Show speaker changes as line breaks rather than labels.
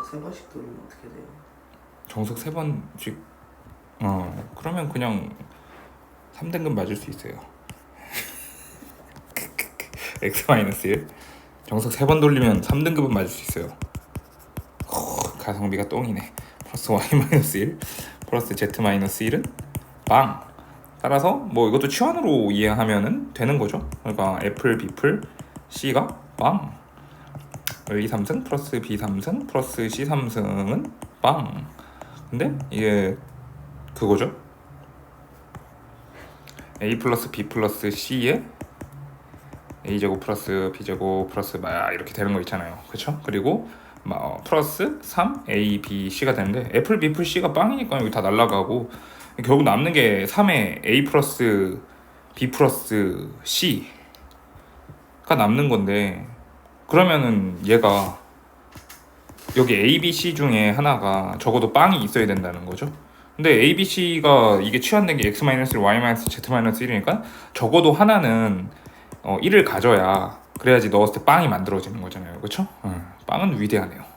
정석 세 번씩 돌리면 어떻게 돼요?
정석 세 번씩? 어 그러면 그냥 3등급 맞을 수 있어요. X 마이너스 1 정석 세 번 돌리면 3등급은 맞을 수 있어요. 호, 가성비가 똥이네. 플러스 y 마이너스 1 플러스 z 마이너스 1은 빵. 따라서 뭐 이것도 치환으로 이해하면은 되는 거죠. 그러니까 애플 비플 c가 빵 A 3승 플러스 B 3승 플러스 C 3승은 빵. 근데 이게 그거죠? A 플러스 B 플러스 C에 A 제곱 플러스 B 제곱 플러스 막 이렇게 되는 거 있잖아요. 그쵸? 그리고 막 어, 플러스 3 A, B, C가 되는데 애플, B, 플 C가 빵이니까 여기 다 날라가고 결국 남는 게 3에 A 플러스 B 플러스 C가 남는 건데 그러면은 얘가 여기 A, B, C 중에 하나가 적어도 빵이 있어야 된다는 거죠. 근데 A, B, C가 이게 치환된 게 X Y Z 마이너스 1이니까 적어도 하나는 어, 1을 가져야 그래야지 넣었을 때 빵이 만들어지는 거잖아요. 그렇죠? 빵은 위대하네요.